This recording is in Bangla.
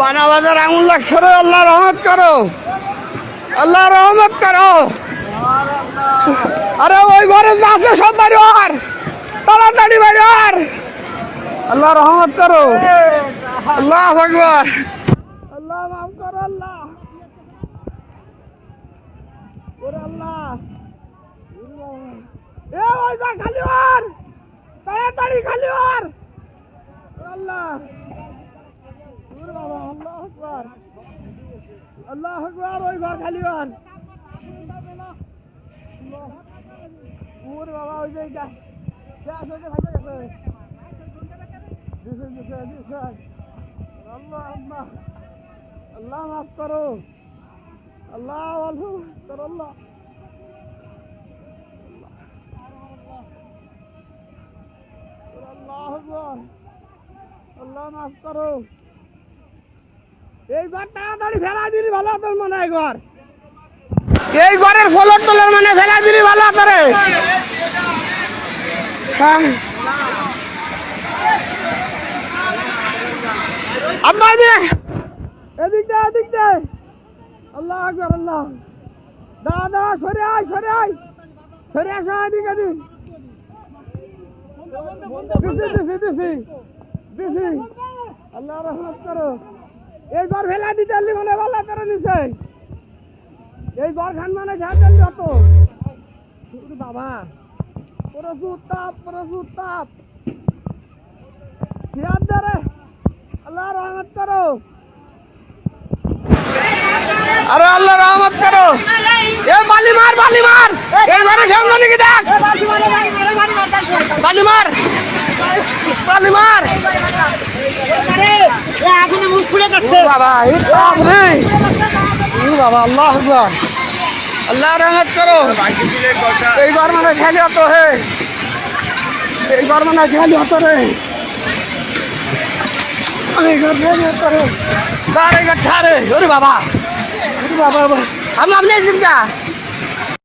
বানা বাজার আঙুল লাগছে আল্লাহ রহমত করো। আল্লাহ রহমত করো। আরে ওই ঘরে আছে সব বাড়ি আর তাড়াতাড়ি বাড়ি আর আল্লাহ রহমত করো। আল্লাহ ভগবান আল্লাহ মাফ করো, আল্লাহ। ওরে আল্লাহ। খালি আর তাড়াতাড়ি খালি আর আল্লাহ। বাবা। আল্লাহ আকবার ওই ঘর খালি আর ওরে বাবা ওই যে গ্যাস গ্যাস হয়েছে ভাইতে গেছে দিছে দিছে দিছে আল্লাহ আল্লাহ আল্লাহ মাফ করো আল্লাহ আল্লাহ করো আল্লাহ আল্লাহ আকবার আল্লাহ মাফ করো এই ঘর তাড়াতাড়ি ফেলা দিলি ভালো তোর মনে হয় ঘর। এই ঘরের ফলর তোলার মানে ফেলা দিলি ভালো করে হ্যাঁ। আব্বা এদিকে এদিক দে এদিক আল্লাহ আকবার আল্লাহ দা দা সরে আয় সরে আয়। সরে আসো এদিক এদিক। দিছি দিছি দিছি দিছি। আল্লাহ রহমত করো এই ঘর ফেলা দিতে পারলি মানে ভালো করে নিছে। এই ঘর খান মানে ঘ্যাঁ দিলি অত। বাবা। প্রচুর তাপ প্রচুর তাপ। খেয়ার দে রে। আল্লাহ রহমত করো। আরে আল্লাহ রহমত করো। এ বালি মার বালি মার। এই ঘরে সামনে নাকি দেখ? বালি মার বালি মার। ও বাবা এই তাপ রে। ও বাবা আল্লাহ আকবার। আল্লাহ রহমত করো। এই ঘর মানে খেলি হতো হে। এই ঘর মানে খেলি হতো রে। এই ঘর খেলি হতো রে। দাঁড়ে ঘর ছাড়ে ওরে বাবা। ওরে বাবা বাবা। আপনি চিন্তা